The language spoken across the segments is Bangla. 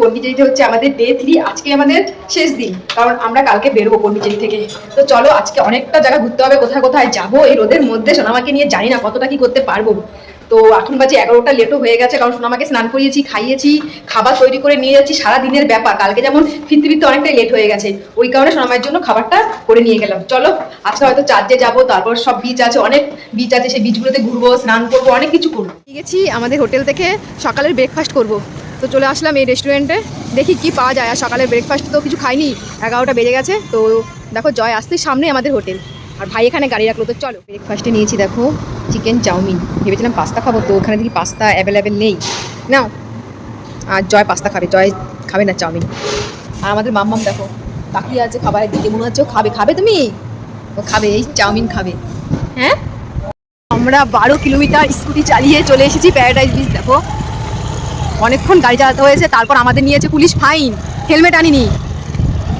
পন্ডিচেরিতে হচ্ছে আমাদের ডে থ্রি আজকে আমাদের শেষ দিন। কারণ আমরা কালকে বেরোবো পন্ডিচেরি থেকে। তো চলো, আজকে অনেকটা জায়গা ঘুরতে হবে, কোথায় কোথায় যাব, এই রোদের মধ্যে সোনামাকে নিয়ে জানি না কতটা কি করতে পারব। তো এখন বাজে এগারোটা লেটও হয়ে গেছে, কারণ সোনামাকে স্নান করিয়েছি, খাইয়েছি, খাবার তৈরি করে নিয়ে যাচ্ছি সারা দিনের ব্যাপার। কালকে যেমন ফিরতে ফিরতে অনেকটাই লেট হয়ে গেছে। ওই কারণে সোনামায়ের জন্য খাবারটা করে নিয়ে গেলাম। চলো, আজকে হয়তো চার্জে যাব, তারপর সব বিচ আছে, অনেক বিচ আছে, সেই বিচগুলোতে ঘুরবো, স্নান করব, অনেক কিছু করব। গেছি আমাদের হোটেল থেকে সকালের ব্রেকফাস্ট করব। তো চলে আসলাম এই রেস্টুরেন্টে দেখি কি পাওয়া যায়। আর সকালের ব্রেকফাস্ট তো কিছু খাইনি, এগারোটা বেজে গেছে। তো দেখো জয় আসতে সামনে আমাদের হোটেল। আর ভাই এখানে গাড়ি রাখল। তো চলো ব্রেকফাস্টে নিয়েছি দেখো চিকেন চাউমিন। ভেবেছিলাম পাস্তা খাব, তো ওখানে দেখি পাস্তা অ্যাভেলেবেল নেই। নাও। আর জয় পাস্তা খাবে। জয় খাবে না চাউমিন? আর আমাদের মাম্মাম দেখো তাকিয়ে আছে খাবারের দিকে। মনে হচ্ছে খাবে। খাবে তুমি? ও খাবে, এই চাউমিন খাবে। হ্যাঁ? আমরা বারো কিলোমিটার স্কুটি চালিয়ে চলে এসেছি প্যারাডাইজ বিচ দেখো। অনেকক্ষণ গাড়ি চালাতে হয়েছে তারপর আমাদের নিয়েছে পুলিশ ফাইন হেলমেট আনিনি।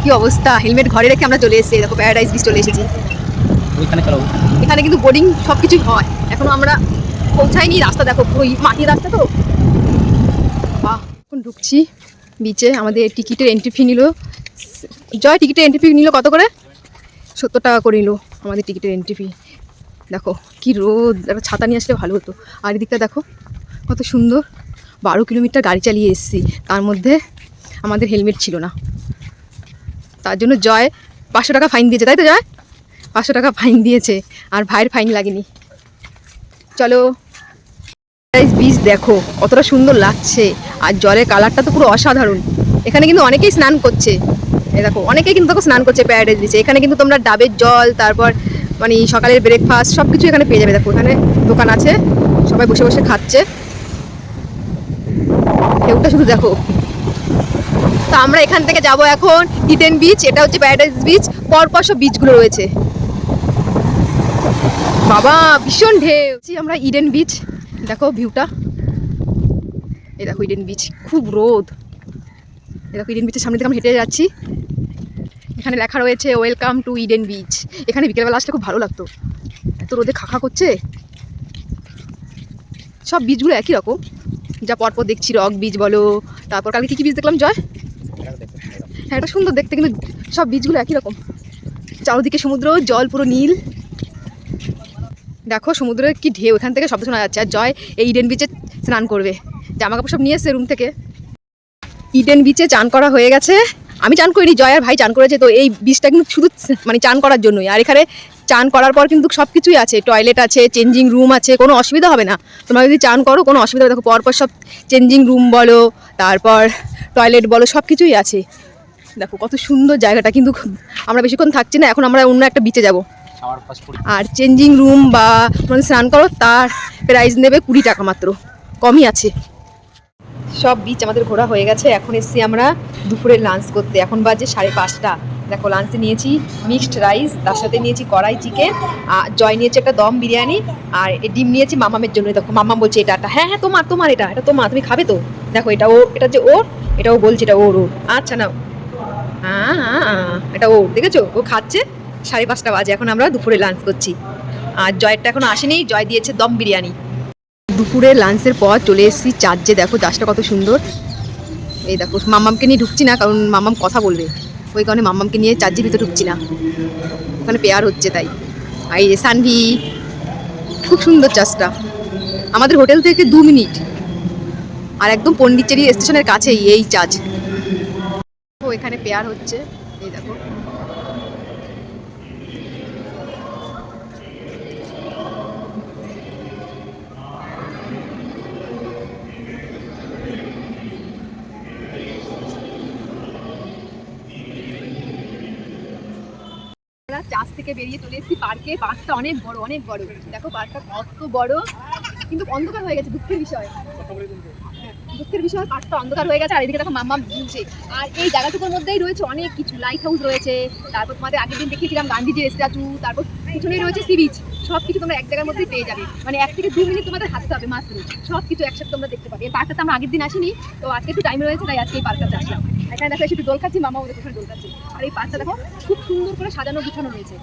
কি অবস্থা? হেলমেট ঘরে রেখে আমরা চলে এসেছি দেখো প্যারাডাইজ বিচ চলে এসেছি। ওইখানে চলো। এখানে কিন্তু বোর্ডিং সব কিছুই হয়। এখনও আমরা পৌঁছাইনি রাস্তা দেখো ওই মাটির রাস্তা তো। বাহ এখন ঢুকছি বিচে আমাদের টিকিটের এন্ট্রি ফি নিল। জয় টিকিটের এন্ট্রি ফি নিল কত করে? সত্তর টাকা করে নিল আমাদের টিকিটের এন্ট্রি ফি দেখো কি রোদ একটা ছাতা নিয়ে আসলে ভালো হতো। আর এদিকটা দেখো কত সুন্দর। বারো কিলোমিটার গাড়ি চালিয়ে এসেছি। তার মধ্যে আমাদের হেলমেট ছিল না। তার জন্য জয় পাঁচশো টাকা ফাইন দিয়েছে, তাই তো জয়? পাঁচশো টাকা ফাইন দিয়েছে, আর ভাইয়ের ফাইন লাগেনি। চলো বীজ দেখো, কতটা সুন্দর লাগছে। আর জলের কালারটা তো পুরো অসাধারণ। এখানে কিন্তু অনেকেই স্নান করছে। দেখো, অনেকেই কিন্তু দেখো স্নান করছে প্যারাডাইজ বিচে এখানে কিন্তু তোমরা ডাবের জল, তারপর মানে সকালের ব্রেকফাস্ট সব কিছু এখানে পেয়ে যাবে। দেখো, এখানে দোকান আছে, সবাই বসে বসে খাচ্ছে। ঢেউটা শুধু দেখো। তো আমরা এখান থেকে যাব এখন ইডেন বিচ এটা হচ্ছে প্যারাডাইজ বিচ পরপর সব বিচগুলো রয়েছে। বাবা, ভীষণ ঢেউ। আমরা ইডেন বিচ দেখো ভিউটা এই দেখো ইডেন বিচ খুব রোদ। এই দেখো ইডেন বিচের সামনে থেকে আমরা হেঁটে যাচ্ছি। এখানে লেখা রয়েছে ওয়েলকাম টু ইডেন বিচ এখানে বিকেলবেলা আসলে খুব ভালো লাগতো। এত রোদে খাখা করছে। সব বীজগুলো একই রকম। যা পরপর দেখছি, রক, বীজ বলো, তারপর কালকে কী কী বীজ দেখলাম, জয়? হ্যাঁ এটা সুন্দর দেখতে, কিন্তু সব বীজগুলো একই রকম। চারদিকে সমুদ্র, জল পুরো নীল। দেখো, সমুদ্রের কি ঢেউ, এখান থেকে শব্দ শোনা যাচ্ছে। আর জয় এই ইডেন বিচে স্নান করবে। জামা কাপড় সব নিয়ে এসছে রুম থেকে। ইডেন বিচে চান করা হয়ে গেছে। আমি চান করিনি, জয় আর ভাই চান করেছে, তো এই বীজটা কিন্তু শুধু মানে চান করার জন্যই। আর এখানে চান করার পর কিন্তু সব কিছুই আছে টয়লেট আছে চেঞ্জিং রুম আছে কোনো অসুবিধা হবে না। তোমরা যদি চান করো কোনো অসুবিধা হবে দেখো পরপর সব চেঞ্জিং রুম বলো তারপর টয়লেট বলো সব কিছুই আছে। দেখো কত সুন্দর জায়গাটা। কিন্তু আমরা বেশিক্ষণ থাকছি না এখন আমরা অন্য একটা বিচে যাব। আর চেঞ্জিং রুম বা তোমাদের স্নান করো তার প্রাইস নেবে কুড়ি টাকা মাত্র। কমই আছে। সব বিচ আমাদের ঘোরা হয়ে গেছে। এখন এসছি আমরা দুপুরে লাঞ্চ করতে। এখন বাজে সাড়ে পাঁচটা। দেখো লাঞ্চে নিয়েছি মিক্সড রাইস, তার সাথে নিয়েছি কড়াই চিকেন আর জয় নিয়েছে একটা দম বিরিয়ানি, আর ডিম নিয়েছি মামামের জন্য। দেখো, মামাম বলছে, এটা হ্যাঁ হ্যাঁ তোমার তোমার এটা এটা তোমার, তুমি খাবে তো? দেখো, এটা ও, এটা যে ওর, এটা ও বলছে, এটা ওর ওর। আচ্ছা নাও। হ্যাঁ এটা ও দেখেছ? ও খাচ্ছে, সাড়ে পাঁচটা বাজে, এখন আমরা দুপুরে লাঞ্চ করছি। আর জয়েরটা এখনও আসেনি, জয় দিয়েছে দম বিরিয়ানি। দুপুরে লাঞ্চের পর চলে এসেছি চার্জে দেখো দাসটা কত সুন্দর। এই দেখো, মামামকে নিয়ে ঢুকছি না, কারণ মামাম কথা বলবে। ওই কারণে মাম্মামকে নিয়ে চার্জের ভিতরে ঢুকছি না ওখানে পেয়ার হচ্ছে তাই। আর এই সানভি, খুব সুন্দর চার্জটা আমাদের হোটেল থেকে দু মিনিট। আর একদম পন্ডিচেরি স্টেশনের কাছেই এই চার্জ ও এখানে পেয়ার হচ্ছে। এই দেখো। চাষ থেকে বেরিয়ে চলে এসেছি পার্কে। পার্কটা অনেক বড় অনেক বড়। দেখো পার্কটা কত বড়। কিন্তু অন্ধকার হয়ে গেছে, দুঃখের বিষয়। দুঃখের বিষয় পার্কটা অন্ধকার হয়ে গেছে, আর এদিকে দেখো মাম্মা ঝুলছে আর এই জায়গাটুকুর মধ্যেই রয়েছে অনেক কিছু লাইট হাউস রয়েছে, তারপর তোমাদের আগের দিন দেখিয়েছিলাম গান্ধীজির স্ট্যাচু তারপর পিছনেই রয়েছে সি বিচ সব কিছু তোমরা এক জায়গার মধ্যেই পেয়ে যাবে। মানে এক থেকে দু মিনিট তোমাদের হাঁটতে হবে মাত্র সব কিছু একসাথে তোমরা দেখতে পাবে। এই পার্কটাতে আমরা আগের দিন আসিনি, তো আজকে একটু টাইম রয়েছে, তাই আজকে এই পার্কটাতে আসলাম। এখানে দেখো একটু দোল খাচ্ছি মামা ওদের দোল খাচ্ছি। আর এই পার্কটা দেখো, খুব সুন্দর করে সাজানো গুছানো রয়েছে।